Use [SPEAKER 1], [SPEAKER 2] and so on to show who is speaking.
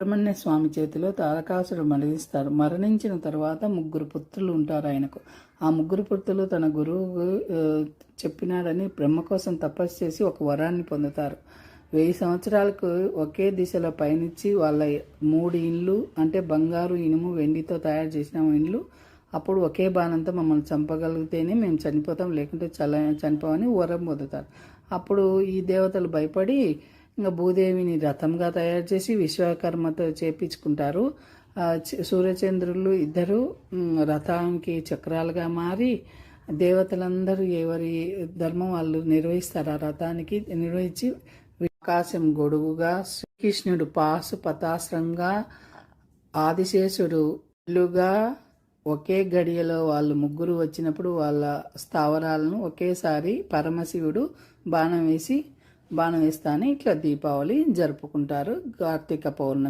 [SPEAKER 1] సుబ్రహ్మణ్య స్వామి చేతిలో తారకాసుడు మరణిస్తారు. మరణించిన తర్వాత ముగ్గురు పుత్రులు ఉంటారు ఆయనకు. ఆ ముగ్గురు పుత్రులు తన గురువు చెప్పినాడని బ్రహ్మ కోసం తపస్సు చేసి ఒక వరాన్ని పొందుతారు. వెయ్యి సంవత్సరాలకు ఒకే దిశలో పయనించి వాళ్ళ మూడు ఇండ్లు అంటే బంగారు ఇనుము వెండితో తయారు చేసిన ఇండ్లు అప్పుడు ఒకే బాణంతో మమ్మల్ని చంపగలిగితేనే మేము చనిపోతాం లేకుంటే చల చనిపోవని వరం పొందుతారు. అప్పుడు ఈ దేవతలు భయపడి ఇంకా భూదేవిని రథంగా తయారు చేసి విశ్వకర్మతో చేపించుకుంటారు. సూర్యచంద్రులు ఇద్దరు రథానికి చక్రాలుగా మారి దేవతలందరూ ఎవరి ధర్మం వాళ్ళు నిర్వహిస్తారు ఆ రథానికి నిర్వహించి ఆకాశం గొడుగుగా శ్రీకృష్ణుడు పాసు పతాశ్రంగా ఆదిశేషుడు ఇల్లుగా ఒకే గడియలో వాళ్ళు ముగ్గురు వచ్చినప్పుడు వాళ్ళ స్థావరాలను ఒకేసారి పరమశివుడు బాణం వేసి బాణం వేస్తానే ఇట్లా దీపావళి జరుపుకుంటారు కార్తీక పౌర్ణమి